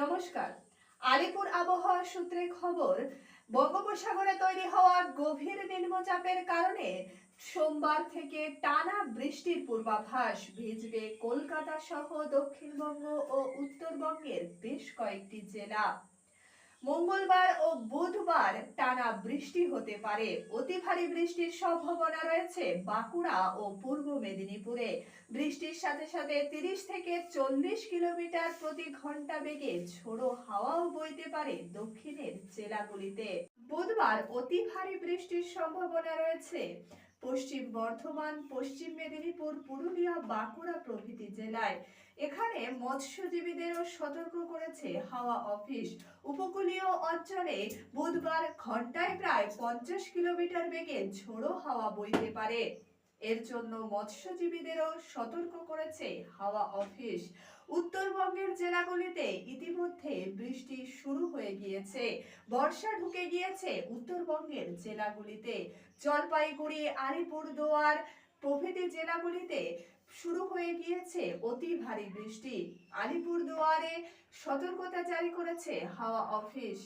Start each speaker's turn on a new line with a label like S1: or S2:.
S1: নমস্কার। আলিপুর আবহাওয়া সূত্রে খবর, বঙ্গোপসাগরে তৈরি হওয়া গভীর নিম্নচাপের কারণে সোমবার থেকে টানা বৃষ্টির পূর্বাভাস ভিজবে কলকাতা সহ দক্ষিণবঙ্গ ও উত্তরবঙ্গের বেশ কয়েকটি জেলা। মঙ্গলবার ও বুধবার টানা বৃষ্টি হতে পারে। অতি ভারী বৃষ্টির সম্ভাবনা রয়েছে বাঁকুড়া ও পূর্ব মেদিনীপুরে। বৃষ্টির সাথে সাথে তিরিশ থেকে চল্লিশ কিলোমিটার প্রতি ঘণ্টা বেগে ঝোড়ো হাওয়াও বইতে পারে দক্ষিণের জেলাগুলিতে। বুধবার অতি ভারী বৃষ্টির সম্ভাবনা রয়েছে। পশ্চিম বর্ধমান, পশ্চিম মেদিনীপুর, পুরুলিয়া, বাঁকুড়া প্রভৃতি জেলায়। এখানে মৎস্যজীবীদেরও সতর্ক করেছে হাওয়া অফিস। উপকূলীয় অঞ্চলে বুধবার ঘন্টায় প্রায় পঞ্চাশ কিলোমিটার বেগে ঝোড়ো হাওয়া বইতে পারে। এর জন্য মৎস্যজীবীদেরও সতর্ক করেছে হাওয়া অফিস। উত্তরবঙ্গের জেলাগুলিতে ইতিমধ্যে বৃষ্টি শুরু হয়ে গিয়েছে। বর্ষা ঢুকে গিয়েছে উত্তরবঙ্গের জেলাগুলিতে। জলপাইগুড়ি, আলিপুরদুয়ার প্রভৃতি জেলাগুলিতে শুরু হয়ে গিয়েছে অতি ভারী বৃষ্টি। আলিপুরদুয়ারে সতর্কতা জারি করেছে হাওয়া অফিস।